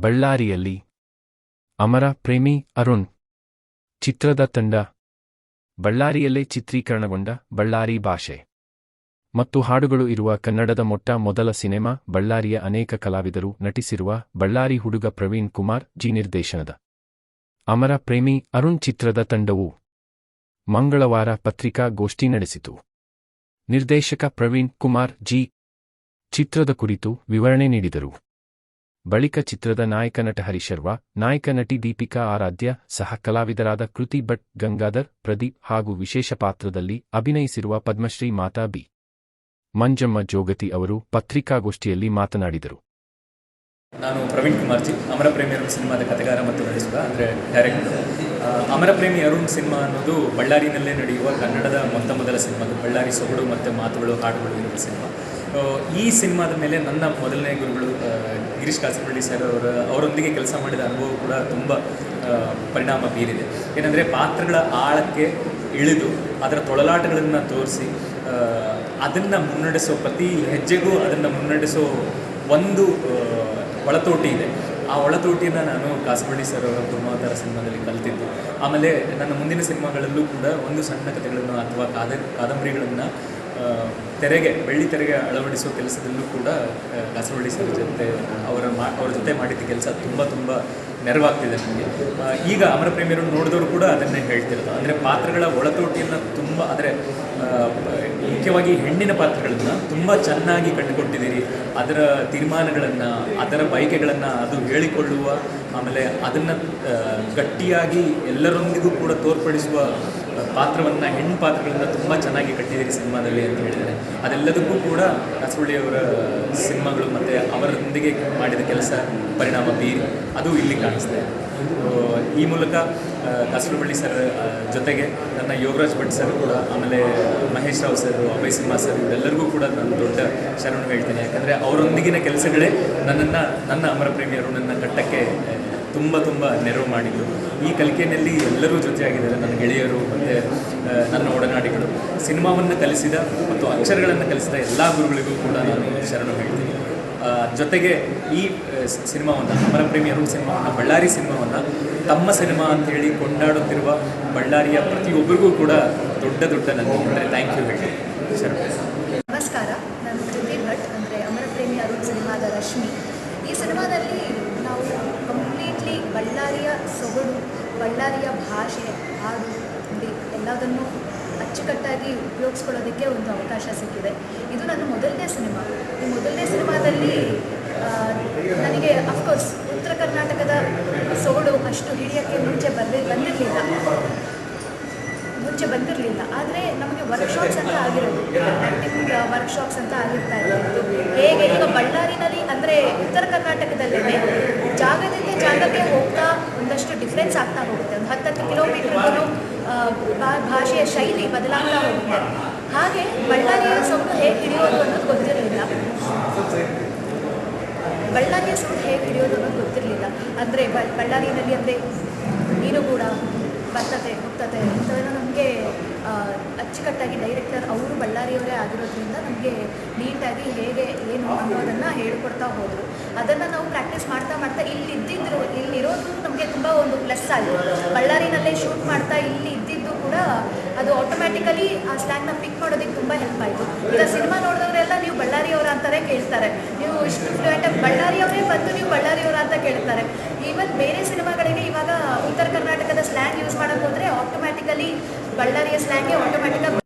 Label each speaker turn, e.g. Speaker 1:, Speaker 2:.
Speaker 1: ಬಳ್ಳಾರಿಯಲ್ಲಿ. ಅಮರ ಪ್ರೇಮಿ ಅರುಣ್. ಚಿತ್ರದ ತಂಡ. ಬಳ್ಳಾರಿಯಲ್ಲೇ ಚಿತ್ರೀಕರಣಗೊಂಡ ಬಳ್ಳಾರಿ ಭಾಷೆ. ಮತ್ತು ಹಾಡುಗಳು ಇರುವ ಕನ್ನಡದ ಮೊಟ್ಟ ಮೊದಲ ಸಿನೆಮಾ ಬಳ್ಳಾರಿಯ ಅನೇಕ ಕಲಾವಿದರು ನಟಿಸಿರುವ ಬಳ್ಳಾರಿ ಹುಡುಗ ಪ್ರವೀಣ್ ಕುಮಾರ್ ಜಿ ನಿರ್ದೇಶನದ. ಅಮರ ಪ್ರೇಮಿ ಅರುಣ್ ಚಿತ್ರದ ತಂಡವು. ಮಂಗಳವಾರ ಪತ್ರಿಕಾಗೋಷ್ಠಿ ನಡೆಸಿತು. ನಿರ್ದೇಶಕ ಪ್ರವೀಣ್ ಕುಮಾರ್ ಜಿ. ಚಿತ್ರದ ಕುರಿತು ವಿವರಣೆ ನೀಡಿದರು. ಬಳಿಕ ಚಿತ್ರದ ನಾಯಕ ನಟ ಹರಿಶರ್ವ, ನಾಯಕ ನಟಿ ದೀಪಿಕಾ ಆರಾಧ್ಯ ಸಹ ಕಲಾವಿದರಾದ ಕೃತಿ ಭಟ್, ಗಂಗಾಧರ್, ಪ್ರದೀಪ್ ಹಾಗೂ ವಿಶೇಷ ಪಾತ್ರದಲ್ಲಿ ಅಭಿನಯಿಸಿರುವ ಪದ್ಮಶ್ರೀ ಮಾತಾ ಬಿ. ಮಂಜಮ್ಮ ಜೋಗತಿ ಅವರು ಪತ್ರಿಕಾಗೋಷ್ಠಿಯಲ್ಲಿ ಮಾತನಾಡಿದರು.
Speaker 2: ನಾನು ಪ್ರವೀಣ್ ಕುಮಾರ್ಜಿ ಅಮರ ಪ್ರೇಮಿ ಅರುಣ್ ಸಿನಿಮಾದ ಕಥೆಗಾರ ಮತ್ತು ನಡೆಸುವ ಅಂದರೆ ಡೈರೆಕ್ಟರ್. ಅಮರ ಪ್ರೇಮಿ ಅರುಣ್ ಸಿನಿಮಾ ಅನ್ನೋದು ಬಳ್ಳಾರಿನಲ್ಲೇ ನಡೆಯುವ ಕನ್ನಡದ ಮೊತ್ತ ಮೊದಲ ಸಿನಿಮಾ ಬಳ್ಳಾರಿ ಸೊಗಡು ಮತ್ತು ಮಾತುಗಳು, ಹಾಡುಗಳು ಇರುವ ಸಿನಿಮಾ. ಈ ಸಿನಿಮಾದ ಮೇಲೆ ನನ್ನ ಮೊದಲನೇ ಗುರುಗಳು ಗಿರೀಶ್ ಕಾಸರಪಳ್ಳಿ ಸರ್ ಅವರ, ಅವರೊಂದಿಗೆ ಕೆಲಸ ಮಾಡಿದ ಅನುಭವ ಕೂಡ ತುಂಬ ಪರಿಣಾಮ ಬೀರಿದೆ. ಏನಂದರೆ ಪಾತ್ರಗಳ ಆಳಕ್ಕೆ ಇಳಿದು, ಅದರ ತೊಳಲಾಟಗಳನ್ನು ತೋರಿಸಿ ಅದನ್ನು ಮುನ್ನಡೆಸೋ ಪ್ರತಿ ಹೆಜ್ಜೆಗೂ ಅದನ್ನು ಮುನ್ನಡೆಸೋ ಒಂದು ಒಳತೋಟಿ ಇದೆ. ಆ ಒಳತೋಟಿಯನ್ನು ನಾನು ಕಾಸರಪಳ್ಳಿ ಸರ್ ಅವರ ಧರ್ಮಾವತಾರ ಸಿನಿಮಾದಲ್ಲಿ ಕಲಿತಿದ್ದು. ಆಮೇಲೆ ನನ್ನ ಮುಂದಿನ ಸಿನಿಮಾಗಳಲ್ಲೂ ಕೂಡ ಒಂದು ಸಣ್ಣ ಕಥೆಗಳನ್ನು ಅಥವಾ ಕಾದ, ಕಾದಂಬರಿಗಳನ್ನು ತೆರೆಗೆ ಬೆಳ್ಳಿ ತೆರೆಗೆ ಅಳವಡಿಸುವ ಕೆಲಸದಲ್ಲೂ ಕೂಡ ಆ, ಸರ್ ಜೊತೆ ಅವರ ಮಾ ಅವ್ರ ಜೊತೆ ಮಾಡಿದ್ದ ಕೆಲಸ ತುಂಬ ತುಂಬ ನೆರವಾಗ್ತಿದೆ ನನಗೆ ಈಗ ಅಮರ ಪ್ರೇಮಿಯರನ್ನು ನೋಡಿದವರು ಕೂಡ ಅದನ್ನೇ ಹೇಳ್ತಿರೋದು. ಅಂದರೆ ಪಾತ್ರಗಳ ಒಳತೋಟಿಯನ್ನು ತುಂಬ ಅಂದರೆ ಮುಖ್ಯವಾಗಿ ಹೆಣ್ಣಿನ ಪಾತ್ರಗಳನ್ನು ತುಂಬ ಚೆನ್ನಾಗಿ ಕಂಡುಕೊಟ್ಟಿದ್ದೀರಿ. ಅದರ ತೀರ್ಮಾನಗಳನ್ನು ಅದರ ಬಯಕೆಗಳನ್ನು ಅದು ಹೇಳಿಕೊಳ್ಳುವ ಆಮೇಲೆ ಅದನ್ನು ಗಟ್ಟಿಯಾಗಿ ಎಲ್ಲರೊಂದಿಗೂ ಕೂಡ ತೋರ್ಪಡಿಸುವ ಪಾತ್ರವನ್ನು, ಹೆಣ್ಣು ಪಾತ್ರಗಳನ್ನು ತುಂಬ ಚೆನ್ನಾಗಿ ಕಟ್ಟಿದ್ದೀರಿ ಸಿನಿಮಾದಲ್ಲಿ ಅಂತ ಹೇಳಿದ್ದಾರೆ. ಅದೆಲ್ಲದಕ್ಕೂ ಕೂಡ ಅವರ ಸಿನಿಮಾಗಳು ಮತ್ತು ಅವರೊಂದಿಗೆ ಮಾಡಿದ ಕೆಲಸ ಪರಿಣಾಮ ಬೀರಿ ಅದು ಇಲ್ಲಿ ಕಾಣಿಸ್ತಾ ಇದೆ. ಈ ಮೂಲಕ ಕಾಸರಬಳ್ಳಿ ಸರ್ ಜೊತೆಗೆ ನನ್ನ ಯೋಗರಾಜ್ ಭಟ್ ಸರ್ ಕೂಡ, ಆಮೇಲೆ ಮಹೇಶ್ ರಾವ್ ಸರ್, ಅಭಯ್ ಸಿಂಹ ಸರ್ ಇವೆಲ್ಲರಿಗೂ ಕೂಡ ನಾನು ದೊಡ್ಡ ಶರಣ ಹೇಳ್ತೇನೆ. ಯಾಕಂದರೆ ಅವರೊಂದಿಗಿನ ಕೆಲಸಗಳೇ ನನ್ನನ್ನು, ನನ್ನ ಅಮರ ಪ್ರೇಮಿಯರು ನನ್ನ ಕಟ್ಟಕ್ಕೆ ತುಂಬ ತುಂಬ ನೆರವು ಮಾಡಿದ್ದು. ಈ ಕಲಿಕೆಯಲ್ಲಿ ಎಲ್ಲರೂ ಜೊತೆಯಾಗಿದ್ದಾರೆ ನನ್ನ ಗೆಳೆಯರು ಮತ್ತು ನನ್ನ ಒಡನಾಡಿಗಳು. ಸಿನಿಮಾವನ್ನು ಕಲಿಸಿದ ಮತ್ತು ಅಕ್ಷರಗಳನ್ನು ಕಲಿಸಿದ ಎಲ್ಲ ಗುರುಗಳಿಗೂ ಕೂಡ ನಾನು ಶರಣು ಹೇಳ್ತೀನಿ. ಜೊತೆಗೆ ಈ ಸಿನಿಮಾವನ್ನು ಅಮರ ಪ್ರೇಮಿ ಅರುಣ್ ಸಿನಿಮಾವನ್ನು, ಬಳ್ಳಾರಿ ಸಿನಿಮಾವನ್ನು, ತಮ್ಮ ಸಿನಿಮಾ ಅಂತೇಳಿ ಕೊಂಡಾಡುತ್ತಿರುವ ಬಳ್ಳಾರಿಯ ಪ್ರತಿಯೊಬ್ಬರಿಗೂ ಕೂಡ ದೊಡ್ಡ ದೊಡ್ಡ ನನ್ನ ಥ್ಯಾಂಕ್ ಯು ಹೇಳಿ. ಶರಣು.
Speaker 3: ನಮಸ್ಕಾರ ನಾನು ಕೃತಿ ಭಟ್ ಅಂದರೆ ಅಮರ ಪ್ರೇಮಿ ಅರುಣ್ ಸಿನಿಮಾದ ರಶ್ಮಿ ಈ ಸಿನಿಮಾದಲ್ಲಿ ನಾವು ಕಂಪ್ಲೀಟ್ಲಿ ಸೊಗಡು ಬಳ್ಳಾರಿಯ ಭಾಷೆ, ಹಾಡು, ನುಡಿ ಎಲ್ಲದನ್ನು ಅಚ್ಚುಕಟ್ಟಾಗಿ ಉಪಯೋಗಿಸ್ಕೊಳ್ಳೋದಕ್ಕೆ ಒಂದು ಅವಕಾಶ ಸಿಕ್ಕಿದೆ. ಇದು ನನ್ನ ಮೊದಲನೇ ಸಿನಿಮಾ. ಈ ಮೊದಲನೇ ಸಿನಿಮಾದಲ್ಲಿ ನನಗೆ ಅಫ್ಕೋರ್ಸ್ ಉತ್ತರ ಕರ್ನಾಟಕದ ಸೋಡು ಅಷ್ಟು ಹಿಡಿಯೋಕ್ಕೆ ಮುಂಚೆ ಬಂದಿ, ಬಂದಿರಲಿಲ್ಲ. ಮುಂಚೆ ಬಂದಿರಲಿಲ್ಲ. ಆದರೆ ನಮಗೆ ವರ್ಕ್ಶಾಪ್ಸ್ ಅಂತ ಆಗಿರೋದು. ಆ್ಯಕ್ಟಿಂಗ್ ವರ್ಕ್ಶಾಪ್ಸ್ ಅಂತ ಆಗಿರ್ತಾ ಇತ್ತು ಹೇಗೆ ಈಗ ಬಳ್ಳಾರಿನಲ್ಲಿ ಅಂದರೆ ಉತ್ತರ ಕರ್ನಾಟಕದಲ್ಲೇ ಜಾಗದಿಂದ ಜಾಗಕ್ಕೆ ಡಿಫ್ರೆನ್ಸ್ ಆಗ್ತಾ ಹೋಗುತ್ತೆ. ಒಂದು ಹತ್ತತ್ತು ಕಿಲೋಮೀಟರ್ಗೂ ಭಾಷೆಯ ಶೈಲಿ ಬದಲಾಗ್ತಾ ಹೋಗುತ್ತೆ. ಹಾಗೆ ಬಳ್ಳಾರಿಯ ಸೌಂಡ್ ಹೇಗೆ ಹಿಡಿಯೋದು ಅನ್ನೋದು ಗೊತ್ತಿರಲಿಲ್ಲ. ಬಳ್ಳಾರಿಯ ಸೌಂಡ್ ಹೇಗೆ ಹಿಡಿಯೋದು ಅನ್ನೋದು ಗೊತ್ತಿರಲಿಲ್ಲ. ಅಂದರೆ ಬಳ್ಳಾರಿಯಲ್ಲಿ ಅಂದರೆ ನೀನು ಕೂಡ ಬರ್ತತೆ ಹೋಗ್ತತೆ ಇಂಥವೆಲ್ಲ ನಮಗೆ ಅಚ್ಚುಕಟ್ಟಾಗಿ ಡೈರೆಕ್ಟರ್ ಅವರು ಬಳ್ಳಾರಿಯವರೇ ಆಗಿರೋದ್ರಿಂದ ನಮಗೆ ನೀಟಾಗಿ ಹೇಗೆ, ಏನು ಅನ್ನೋದನ್ನು ಹೇಳ್ಕೊಡ್ತಾ ಹೋದರು. ಅದನ್ನು ನಾವು ಪ್ರಾಕ್ಟೀಸ್ ಮಾಡ್ತಾ ಮಾಡ್ತಾ ಇಲ್ಲಿ ಇದ್ದಿದ್ರು ಇಲ್ಲಿರೋದು ನಮಗೆ ತುಂಬ ಒಂದು ಪ್ಲಸ್ ಆಗಿದೆ ಬಳ್ಳಾರಿನಲ್ಲೇ ಶೂಟ್ ಮಾಡ್ತಾ ಇಲ್ಲಿ ಇದ್ದಿದ್ದು ಕೂಡ ಅದು ಆಟೋಮ್ಯಾಟಿಕಲಿ ಆ ಸ್ಲ್ಯಾಂಗ್ನ ಪಿಕ್ ಮಾಡೋದಕ್ಕೆ ತುಂಬ ಹೆಲ್ಪ್ ಆಯಿತು. ಈಗ ಸಿನಿಮಾ ನೋಡಿದವರೆಲ್ಲ ನೀವು ಬಳ್ಳಾರಿಯವರ ಅಂತಲೇ ಕೇಳ್ತಾರೆ. ನೀವು ಇಷ್ಟು ಫ್ಲೂಯೆಂಟ್ ಬಳ್ಳಾರಿಯವರೇ ಬಂದು ನೀವು ಬಳ್ಳಾರಿಯವರ ಅಂತ ಕೇಳ್ತಾರೆ. ಈವನ್ ಬೇರೆ ಸಿನಿಮಾಗಳಿಗೆ ಇವಾಗ ಉತ್ತರ ಕರ್ನಾಟಕದ ಸ್ಲ್ಯಾಂಗ್ ಯೂಸ್ ಮಾಡೋಕ್ಕೆ ಹೋದರೆ ಆಟೋಮ್ಯಾಟಿಕಲಿ ಬಳ್ಳಾರಿಯ ಸ್ಲ್ಯಾಂಗೇ ಆಟೋಮ್ಯಾಟಿಕಾಗಿ